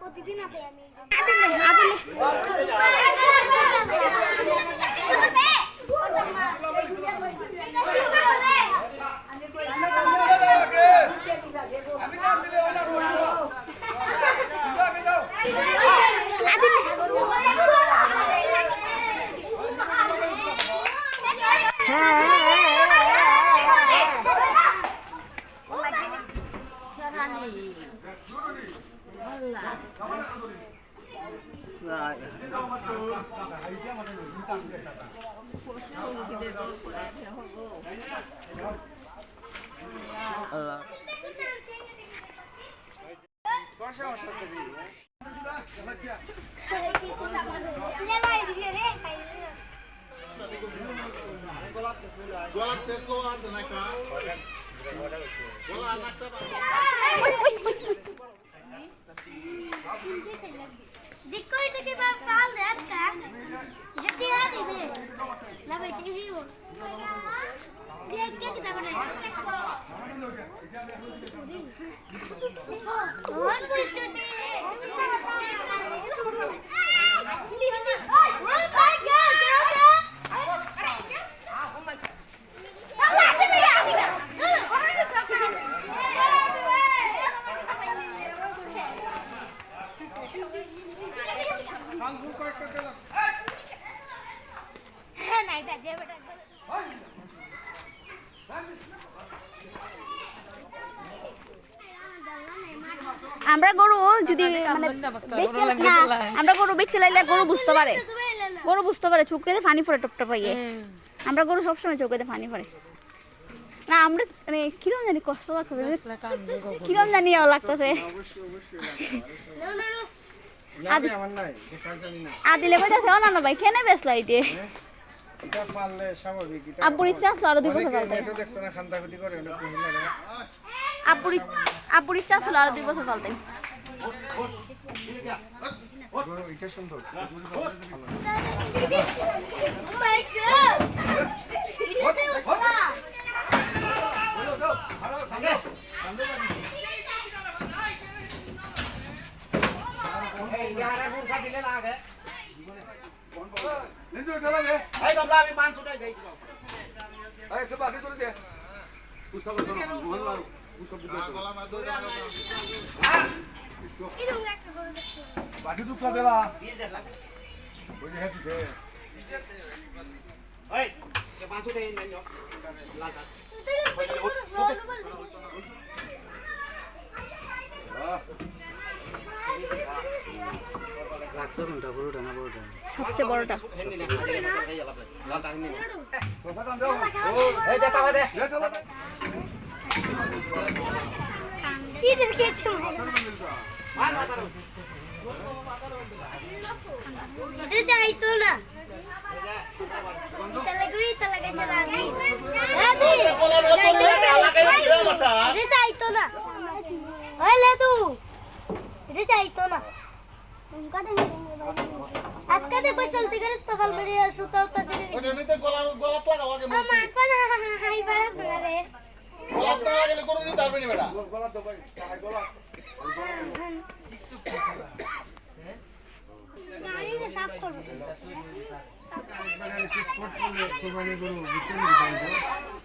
প্রতিদিন আপে আমি ờ con sao sao thế này Dikko এটাকে বা ফাল দে আজকা যেতে হারি বে না ভাই ঠিক হিও দেখ কে কি দাও না ওর বুঝতে ওর ভাই গা নাই তা যে বেটা আমরা গরু যদি মানে বেচে না আমরা গরু বেচে লাইলে গরু বুঝতে পারে। গরু বুঝতে পারে চোখে ফানি পড়ে টপটা পাইয়ে আমরা গরু সবসময় চোখে পানি পড়ে। না আমরা মানে কিরম জানি কষ্ট লাগবে কিরম জানি লাগতেছে। আদিলে কইতাছে ও না। না ভাই কেনে বেসলা পারলে আব্বুর ইচ্ছা আসলো আরও দুই বছর পালতে। আব্বুর ইচ্ছা আসলো আরও দুই বছর পালতে। সুন্দর মাই গড এটা তো ওসলা ইরুম একটা বড় দেখছ বাটি দুধ দেলা ওই যে হেতিছে তুই বড় বড় সবচেয়ে বড়টা ইদের খেয়েছে এটা চাইতো না তালাগুই তালাগাইছে রাজি রাজি এটা চাইতো না ওই লেদু এটা চাইতো না। আজকে দেখো চলতে গেলে তখন বেরিয়ে সুতা উতা ছেড়ে ওটা নিতে গলা গলা লাগাও আগে আমার কোন হাই বাড়া না রে। গলা লাগা গেলে করুন না বেটা। গলা তো ভাই গলা গাড়িটা সাফ করব কোরবানি গরু বিক্রি দিবেন লাতুত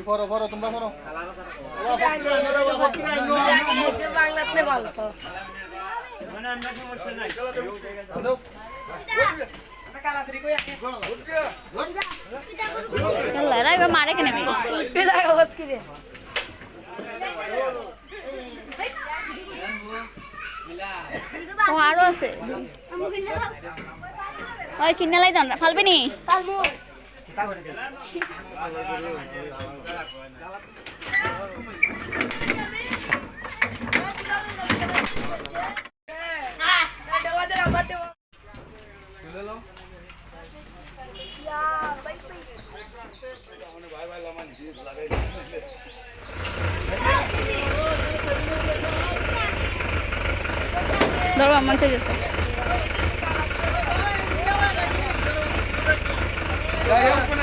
ফরো ফরো তোমরা ফরো এরা এবার মারে কেন আমি ও আরও আছে। ওই কিনে লাই দাও ফালবে নি? ধরো আমার গেছে Jangan lupa